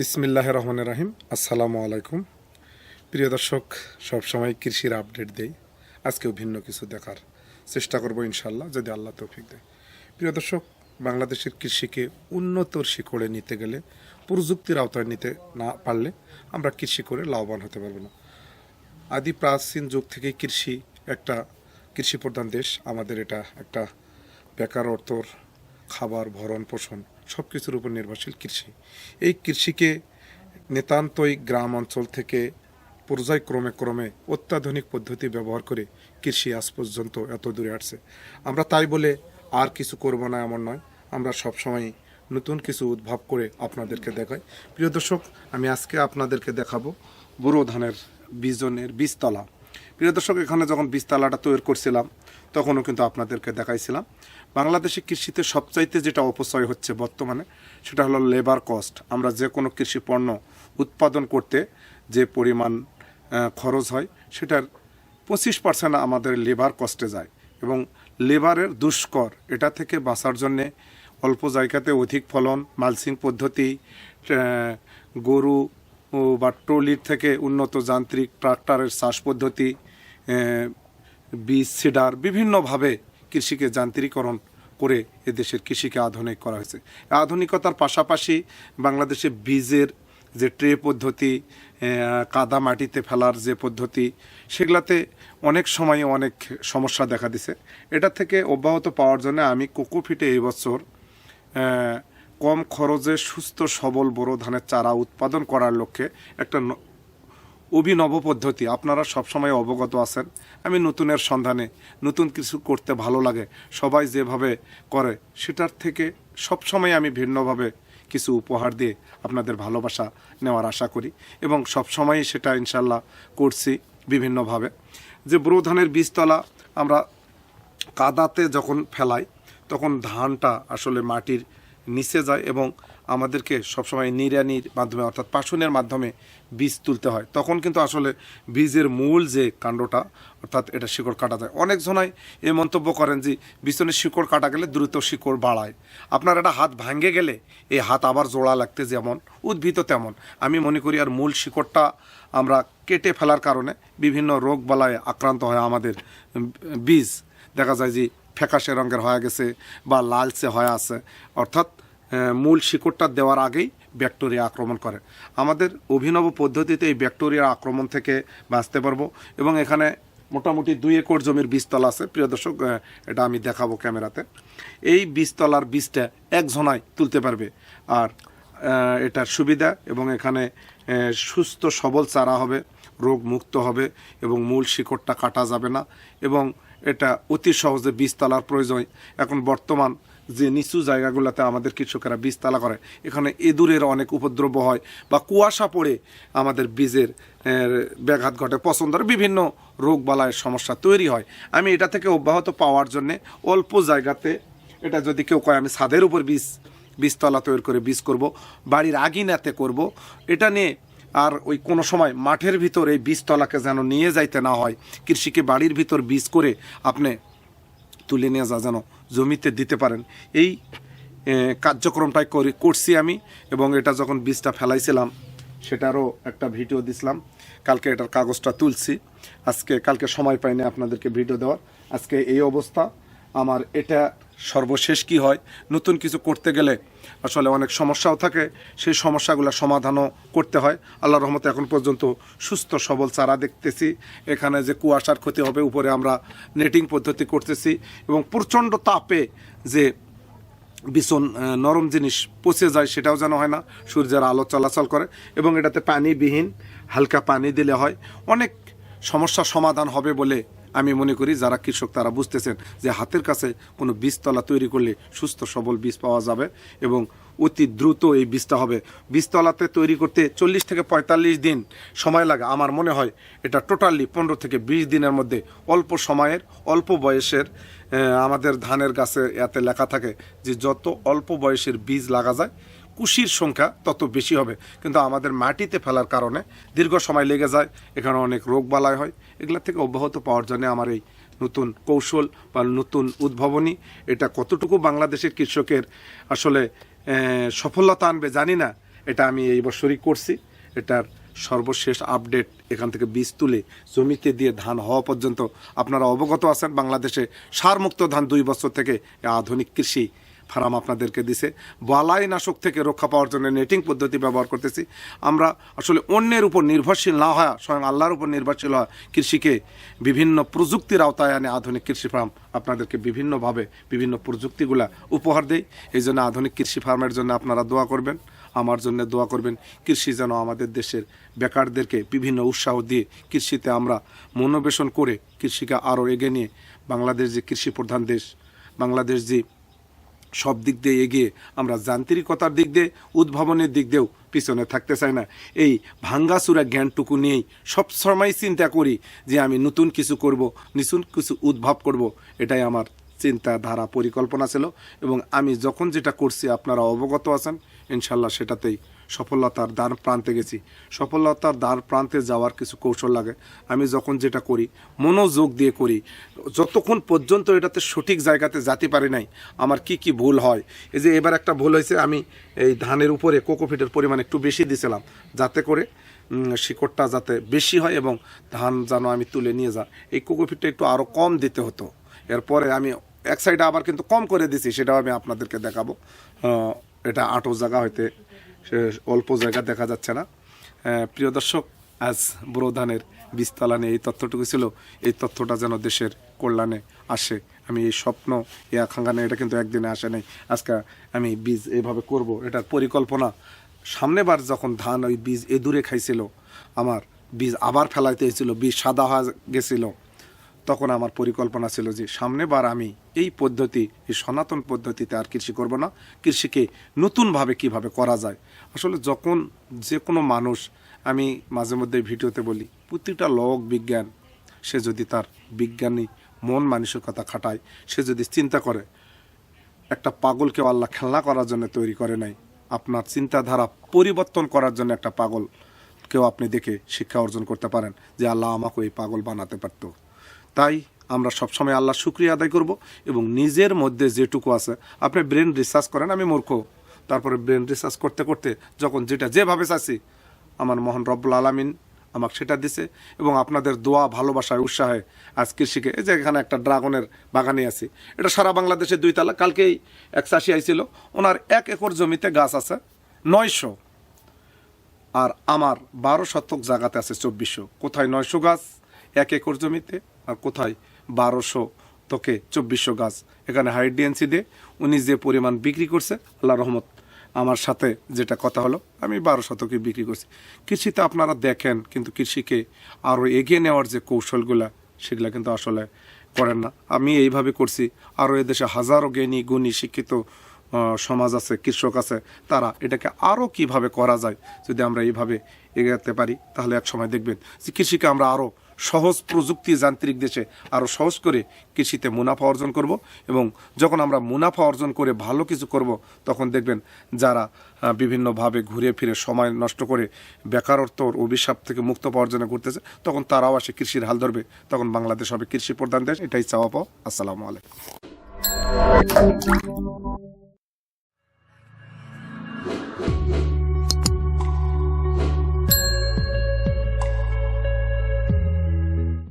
বিসমিল্লাহ রহমান রাহিম। আসসালামু আলাইকুম। প্রিয় দর্শক, সবসময় কৃষির আপডেট দেই। আজকেও ভিন্ন কিছু দেখার চেষ্টা করব ইনশাল্লাহ যদি আল্লাহ তৌফিক দেয়। প্রিয় দর্শক, বাংলাদেশের কৃষিকে উন্নতর শিকড়ে নিতে গেলে, প্রযুক্তির আওতায় নিতে না পারলে আমরা কৃষি করে লাভবান হতে পারব না। আদি প্রাচীন যুগ থেকেই কৃষি একটা কৃষি প্রধান দেশ। আমাদের এটা একটা বেকার অর্থর খাবার ভরণ পোষণ সব কিছুর উপর নির্ভরশীল কৃষি। এই কৃষিকে নিতান্তই গ্রাম অঞ্চল থেকে পর্যায়ক্রমে ক্রমে অত্যাধুনিক পদ্ধতি ব্যবহার করে কৃষি আজ পর্যন্ত এত দূরে আসছে। আমরা তাই বলে আর কিছু করব না এমন নয়। আমরা সবসময় নতুন কিছু উদ্ভাব করে আপনাদেরকে দেখাই। প্রিয় দর্শক, আমি আজকে আপনাদেরকে দেখাবো বুড়ো ধানের বীজনের বীজতলা। প্রিয় দর্শক, এখানে যখন বীজতলাটা তৈরি করছিলাম, তখনও কিন্তু আপনাদেরকে দেখাইছিলাম। বাংলাদেশে কৃষিতে সবচাইতে যেটা অপচয় হচ্ছে বর্তমানে, সেটা হলো লেবার কস্ট আমরা যে কোনো কৃষি পণ্য উৎপাদন করতে যে পরিমাণ খরচ হয়, সেটার পঁচিশ পার্সেন্ট আমাদের লেবার কস্টে যায়। এবং লেবারের দুষ্কর, এটা থেকে বাঁচার জন্যে অল্প জায়গাতে অধিক ফলন মালসিং পদ্ধতি গরু বা ট্রলির থেকে উন্নত যান্ত্রিক ট্রাক্টরের চাষ পদ্ধতি বীজ, সিডার বিভিন্নভাবে কৃষিকে যান্ত্রিকরণ করে এদেশের কৃষিকে আধুনিক করা হয়েছে। আধুনিকতার পাশাপাশি বাংলাদেশে বীজের যে ট্রে পদ্ধতি কাদা মাটিতে ফেলার যে পদ্ধতি, সেগুলাতে অনেক সময় অনেক সমস্যা দেখা দিছে। এটা থেকে অব্যাহত পাওয়ার জন্য আমি কোকোফিটে এই বছর কম খরচে সুস্থ সবল বড় ধানের চারা উৎপাদন করার লক্ষ্যে একটা অভিনব পদ্ধতি। আপনারা সবসময় অবগত আছেন। আমি নতুনের সন্ধানে নতুন কিছু করতে ভালো লাগে, সবাই যেভাবে করে সেটার থেকে সবসময় আমি ভিন্নভাবে কিছু উপহার দিয়ে আপনাদের ভালোবাসা নেওয়ার আশা করি এবং সবসময়ই সেটা ইনশাল্লাহ করছি বিভিন্নভাবে। যে ব্রো ধানের বীজতলা আমরা কাদাতে যখন ফেলাই, তখন ধানটা আসলে মাটির নিচে যায় এবং আমাদেরকে সবসময় নিড়ানির মাধ্যমে, অর্থাৎ পাশুনের মাধ্যমে বীজ তুলতে হয়। তখন কিন্তু আসলে বীজের মূল যে কাণ্ডটা, অর্থাৎ এটা শিকড় কাটা যায়। অনেক জনাই এই মন্তব্য করেন যে বিছনের শিকড় কাটা গেলে দ্রুত শিকড় বাড়ায়। আপনার একটা হাত ভাঙ্গে গেলে এই হাত আবার জোড়া লাগতে যেমন উদ্ভিদ তেমন। আমি মনে করি আর মূল শিকড়টা আমরা কেটে ফেলার কারণে বিভিন্ন রোগ বালায় আক্রান্ত হয় আমাদের বীজ। দেখা যায় যে ফ্যাকাশে রঙের হয়ে গেছে বা লালচে হয়ে আছে। অর্থাৎ মূল শিকড়টা দেওয়ার আগেই ব্যাকটেরিয়া আক্রমণ করে। আমাদের অভিনব পদ্ধতিতে এই ব্যাকটেরিয়া আক্রমণ থেকে বাঁচতে পারব এবং এখানে মোটামুটি দুই একর জমির বীজতলা আছে। প্রিয় দর্শক এটা আমি দেখাবো ক্যামেরাতে। এই বীজতলার বীজটা এক তুলতে পারবে। আর এটার সুবিধা এবং এখানে সুস্থ সবল চারা হবে, রোগ মুক্ত হবে এবং মূল শিকড়টা কাটা যাবে না এবং এটা অতি সহজে বীজতলার প্রয়োজন। এখন বর্তমান যে নিচু জায়গাগুলোতে আমাদের কৃষকেরা বীজতলা করে এখানে ইঁদুরের অনেক উপদ্রব হয় বা কুয়াশা পড়ে আমাদের বীজের ব্যাঘাত ঘটে। পছন্দ হয়, বিভিন্ন রোগ বালায়ের সমস্যা তৈরি হয়। আমি এটা থেকে অব্যাহত পাওয়ার জন্যে অল্প জায়গাতে এটা যদি কেউ কয় আমি ছাদের উপর বীজ বীজতলা তৈরি করে বীজ করব বাড়ির আগিনাতে করব এটা নিয়ে আর ওই কোনো সময় মাঠের ভিতর এই বীজতলাকে যেন নিয়ে যাইতে না হয়, কৃষিকে বাড়ির ভিতর বীজ করে আপনি তুলে নিয়ে যা যেন জমিতে দিতে পারেন। এই কার্যক্রমটাই করি, করছি আমি এবং এটা যখন বীজটা ফেলাইছিলাম, সেটারও একটা ভিডিও দিছিলাম। কালকে এটার কাগজটা তুলছি। আজকে, কালকে সময় পাইনি আপনাদেরকে ভিডিও দেওয়ার। আজকে এই অবস্থা। আমার এটা সর্বশেষ কি হয়? নতুন কিছু করতে গেলে আসলে অনেক সমস্যাও থাকে। সেই সমস্যাগুলো সমাধানও করতে হয়। আল্লাহ রহমতে এখন পর্যন্ত সুস্থ, সবল চারা দেখতেছি। এখানে যে কুয়াশার ক্ষতি হবে, উপরে আমরা নেটিং পদ্ধতি করতেছি এবং প্রচণ্ড তাপে যে ভীষণ নরম জিনিস পচে যায় সেটাও যেন হয় না। সূর্যের আলো চলাচল করে এবং এটাতে পানিবিহীন হালকা পানি দিলে হয়। অনেক সমস্যার সমাধান হবে বলে আমি মনে করি যারা কৃষক, তারা বুঝতেছেন যে হাতের কাছে কোনো বীজতলা তৈরি করলে সুস্থ সবল বীজ পাওয়া যাবে এবং অতি দ্রুত এই বীজটা হবে। বীজতলাতে তৈরি করতে চল্লিশ থেকে পঁয়তাল্লিশ দিন সময় লাগে। আমার মনে হয় এটা টোটালি পনেরো থেকে বিশ দিনের মধ্যে অল্প সময়ের, অল্প বয়সের আমাদের ধানের গাছে এতে লেখা থাকে যে যত অল্প বয়সের বীজ লাগা যায় কুশির সংখ্যা তত বেশি হবে। কিন্তু আমাদের মাটিতে ফেলার কারণে দীর্ঘ সময় লেগে যায়, এখানে অনেক রোগ বালাই হয়। এগুলা থেকে অব্যাহত পাওয়ার জন্য আমার এই নতুন কৌশল বা নতুন উদ্ভাবনী, এটা কতটুকু বাংলাদেশের কৃষকের আসলে সফলতা আনবে জানি না। এটা আমি এই বছরই করছি। এটার সর্বশেষ আপডেট এখান থেকে বীজ তুলে জমিতে দিয়ে ধান হওয়া পর্যন্ত আপনারা অবগত আছেন। বাংলাদেশে সারমুক্ত ধান দুই বছর থেকে আধুনিক কৃষি ফার্ম আপনাদেরকে দিছে। বালাই নাশক থেকে রক্ষা পাওয়ার জন্য নেটিং পদ্ধতি ব্যবহার করতেছি। আমরা আসলে অন্যের উপর নির্ভরশীল না হয়, স্বয়ং আল্লাহর উপর নির্ভরশীল হয় কৃষিকে বিভিন্ন প্রযুক্তির আওতায় আনে আধুনিক কৃষি ফার্ম আপনাদেরকে বিভিন্নভাবে বিভিন্ন প্রযুক্তিগুলা উপহার দেয় এই জন্য আধুনিক কৃষি ফার্মের জন্য আপনারা দোয়া করবেন। আমার জন্য দোয়া করবেন, কৃষি যেন আমাদের দেশের বেকারদেরকে বিভিন্ন উৎসাহ দিয়ে কৃষিতে আমরা মনোবেশন করে কৃষিকে আরও এগিয়ে নিয়ে বাংলাদেশ যে কৃষি প্রধান দেশ, বাংলাদেশ যে সব দিক দিয়ে এগিয়ে আমরা যান্ত্রিকতার দিক দিয়ে, উদ্ভাবনের দিক দিয়েও পিছনে থাকতে চাই না। এই ভাঙ্গাচুরা জ্ঞানটুকু নিয়েই সবসময় চিন্তা করি যে আমি নতুন কিছু করব, নতুন কিছু উদ্ভব করব, এটাই আমার চিন্তাধারা পরিকল্পনা ছিল। এবং আমি যখন যেটা করছি, আপনারা অবগত আছেন, ইনশাল্লাহ সেটাতেই সফলতার দ্বার প্রান্তে গেছি। সফলতার দ্বার প্রান্তে যাওয়ার কিছু কৌশল লাগে। আমি যখন যেটা করি, মনোযোগ দিয়ে করি, যতক্ষণ পর্যন্ত এটাতে সঠিক জায়গাতে যাতে পারি নাই, আমার কি কি ভুল হয়। এই যে এবার একটা ভুল হয়েছে, আমি এই ধানের উপরে কোকোফিটের পরিমাণ একটু বেশি দিয়েছিলাম যাতে করে শিকড়টা যাতে বেশি হয় এবং ধান যেন আমি তুলে নিয়ে যা এই কোকোফিটটা একটু আরও কম দিতে হতো। এরপরে আমি এক সাইডে আবার কিন্তু কম করে দিছি, সেটাও আমি আপনাদেরকে দেখাবো। এটা আটো জায়গা হইতে অল্প জায়গা দেখা যাচ্ছে না। প্রিয় দর্শক, আজ বুড়ো ধানের বীজতলানে এই তথ্যটুকু ছিল। এই তথ্যটা যেন দেশের কল্যাণে আসে। আমি এই স্বপ্ন, এই আকাঙ্ক্ষা এটা কিন্তু একদিনে আসে নাই। আজকে আমি বীজ এভাবে করব, এটার পরিকল্পনা। সামনেবার যখন ধান ওই বীজ এদুরে খাইছিল, আমার বীজ আবার ফেলাইতে হয়েছিল, বীজ সাদা হয়ে গেছিল। তখন আমার পরিকল্পনা ছিল যে সামনেবার আমি এই পদ্ধতি, এই সনাতন পদ্ধতিতে আর কৃষি করব না। কৃষিকে নতুনভাবে কীভাবে করা যায়? আসলে যখন যে কোনো মানুষ, আমি মাঝে মধ্যে ভিডিওতে বলি, প্রতিটা লোক বিজ্ঞান, সে যদি তার বিজ্ঞানী মন মানসিকতা খাটায়, সে যদি চিন্তা করে, একটা পাগলকে আল্লাহ খেলনা করার জন্য তৈরি করে নাই, আপনার চিন্তাধারা পরিবর্তন করার জন্য একটা পাগল কেউ আপনি দেখে শিক্ষা অর্জন করতে পারেন যে আল্লাহ আমাকে এই পাগল বানাতে পারতো। তাই আমরা সবসময় আল্লাহ শুক্রিয়া আদায় করব এবং নিজের মধ্যে যেটুকু আছে। আপনি ব্রেন রিসার্চ করেন, আমি মূর্খ। তারপরে ব্রেন রিসার্চ করতে করতে যখন যেটা যেভাবে চাচ্ছি, আমার মহান রব্বুল আলমিন আমাকে সেটা দিছে এবং আপনাদের দোয়া ভালোবাসায় উৎসাহে আজ কৃষিকে এই যে এখানে একটা ড্রাগনের বাগানে আছি। এটা সারা বাংলাদেশে দুই তালা, কালকেই এক চাষি আইছিল। ওনার এক একর জমিতে গাছ আছে নয়শো। আর আমার বারো শতক জায়গাতে আছে চব্বিশশো। কোথায় নয়শো গাছ? এক একর জমিতে। আর কোথায়? বারোশো তোকে চব্বিশশো গাছ। এখানে হাইডিএনসি দিয়ে উনি যে পরিমাণ বিক্রি করছে আল্লাহ রহমত। আমার সাথে যেটা কথা হলো, আমি বারো শতকে বিক্রি করছি। কৃষিতে আপনারা দেখেন, কিন্তু কৃষিকে আরও এগিয়ে নেওয়ার যে কৌশলগুলা, সেগুলা কিন্তু আসলে করেন না। আমি এইভাবে করছি আরও এদেশে হাজারো জ্ঞানী, গুণী, শিক্ষিত সমাজ আছে, কৃষক আছে, তারা এটাকে আরও কীভাবে করা যায়, যদি আমরা এইভাবে এগাতে পারি, তাহলে এক সময় দেখবেন যে কৃষিকে আমরা আরও সহজ প্রযুক্তি যান্ত্রিক দেশে আরও সহজ করে কৃষিতে মুনাফা অর্জন করব এবং যখন আমরা মুনাফা অর্জন করে ভালো কিছু করব, তখন দেখবেন যারা বিভিন্নভাবে ঘুরে ফিরে সময় নষ্ট করে বেকারত্বর অভিশাপ থেকে মুক্ত পাওয়ার জন্য ঘুরতেছে, তখন তারাও আসে কৃষির হাল ধরবে। তখন বাংলাদেশ হবে কৃষি প্রধান দেশ, এটাই চাওয়া পাও আসসালামু আলাইকুম।